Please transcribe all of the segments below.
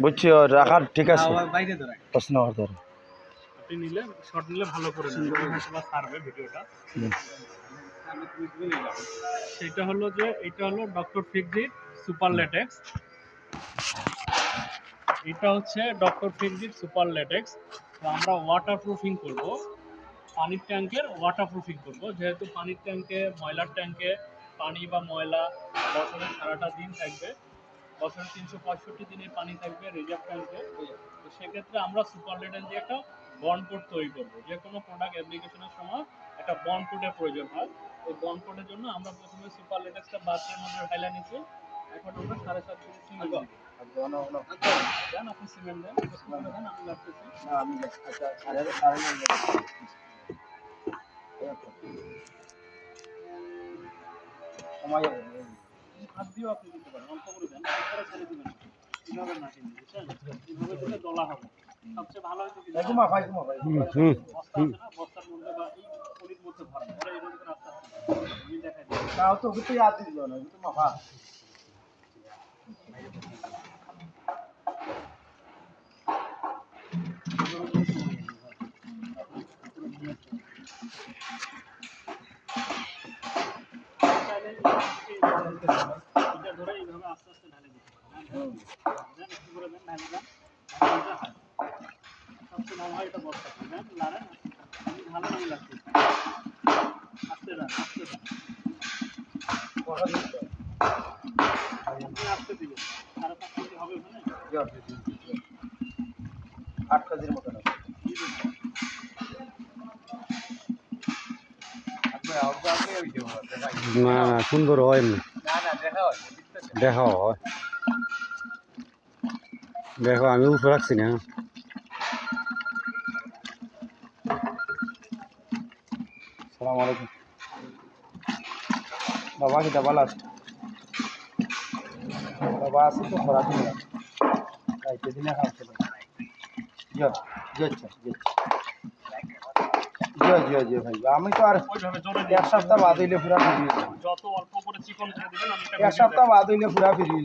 বুঝছি রাখার ঠিক আছে? প্রশ্ন হতে আপনি নিলে শর্ট নিলে ভালো করে সারবে ভিডিওটা। সেটা হলো যে এটা হলো ডক্টর ফিক্সিট সুপার লেটেক্স এটা হচ্ছে ডক্টর ফিক্সিট সুপার লেটেক্স তো আমরা ওয়াটার প্রুফিং করব। পানির ট্যাঙ্কের ওয়াটার প্রুফিং করব। যেহেতু পানির ট্যাঙ্কে ময়লার ট্যাঙ্কে পানি বা ময়লা বছরের সারাটা দিন থাকবে। বছরের তিনশো পঁয়ষট্টি দিনের পানি থাকবে রিজার্ভ ট্যাঙ্কে তো সেক্ষেত্রে আমরা সুপার লেটেন দিয়ে একটা বন্ড কোড তৈরি করব। যে কোনো প্রোডাক্ট অ্যাপ্লিকেশনের সময় একটা বন্ড কোডের প্রয়োজন হয়। ওই বন্ড কোডের জন্য আমরা প্রথমে সুপার লেটেক্সটা বাথরুমের মধ্যে ঢাইলা নিচ্ছি। এখন আমরা সাড়ে সাত কেজি সিমেন্ট দেন আপনি সিমেন্ট দেন। সিমেন্ট দেন আমি হাত দিয়েও আপনি দিতে পারেন অল্প করে দেন তারপরে ছেড়ে দিবেন কীভাবে না কিনবে বুঝছেন? কীভাবে দিলে দলা হবে। সবচেয়ে ভালো হয়তো কি জানেন? হুম বস্তা আছে না বস্তার মধ্যে বা এই পলির মধ্যে ভরেন ওরা এরকম করে আস্তে আস্তে আমি দেখাই দিই। চাইলে ওই দেবো দেখাই না সুন্দর হয় না দেখা হয়। দেখা আমি উপরে রাখছি না। সালাম আলাইকুম। বাবা কি ডাবাল আছে? বাবা আছে তো খরা দিন খাইতে দিনে খাওয়াতে জিও জিও আচ্ছা জিও জিও জিও জিও ভাই। আমি তো আর এক সপ্তাহ বাদ হইলে পুরা ফিরিয়ে যত অল্প করে চিকন করে দিবেন আমি এটা এক সপ্তাহ বাদ হইলে পুরা ফিরিয়ে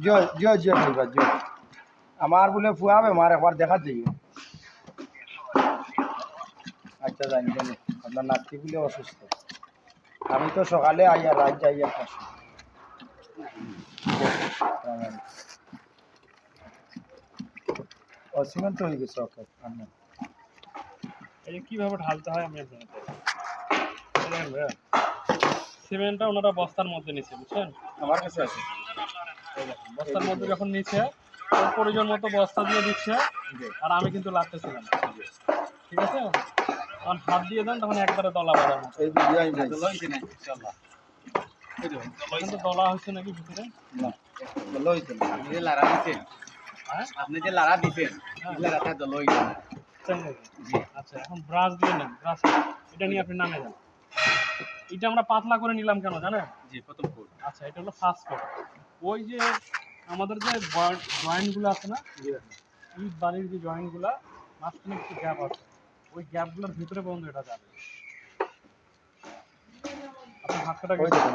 জয় জয় জয় জয় আমার বলে ফুয়াবে মার একবার দেখা যাইও আচ্ছা জানি জানি আপনার নাতি বলে অসুস্থ আমি তো সকালে আইয়া রাত যাইয়া পাশে অসীমেন্ট হয়ে গেছে ওকে আপনার কীভাবে ঢালতে হয় আমি সিমেন্টটা ওনারা বস্তার মধ্যে নিচ্ছে বুঝছেন? আমার কাছে আছে। বস্তার মধ্যে যখন নিচ্ছে প্রয়োজন মতো বস্তা দিয়ে দিচ্ছে আর আমি কিন্তু লাগতেছিলাম। ঠিক আছে? তখন হাত দিয়ে দেন তখন একবারে দলা বাড়ার মতো এই ভিডিও আমি নাই লইছে না ইনশাআল্লাহ। এখন তো দলা হচ্ছে নাকি ভিতরে? আপনি যে লারা দিছেন হ্যাঁ? হ্যাঁ। নাকি? জি। আচ্ছা এখন ব্রাশ দিয়ে নেন ব্রাশ। এটা নিয়ে আপনি নামে যান। এটা আমরা পাতলা করে নিলাম কেন জানেন? জি প্রথম কোড আচ্ছা এটা হলো ফার্স্ট কোড ওই যে আমাদের যে জয়েন্টগুলো আছে না, ইট বালির যে জয়েন্টগুলো মাঝখানে একটু গ্যাপ আছে। ওই গ্যাপগুলোর ভিতরে বন্ধ এটা যাবে। আপনি হাত কাটা ওই দেখুন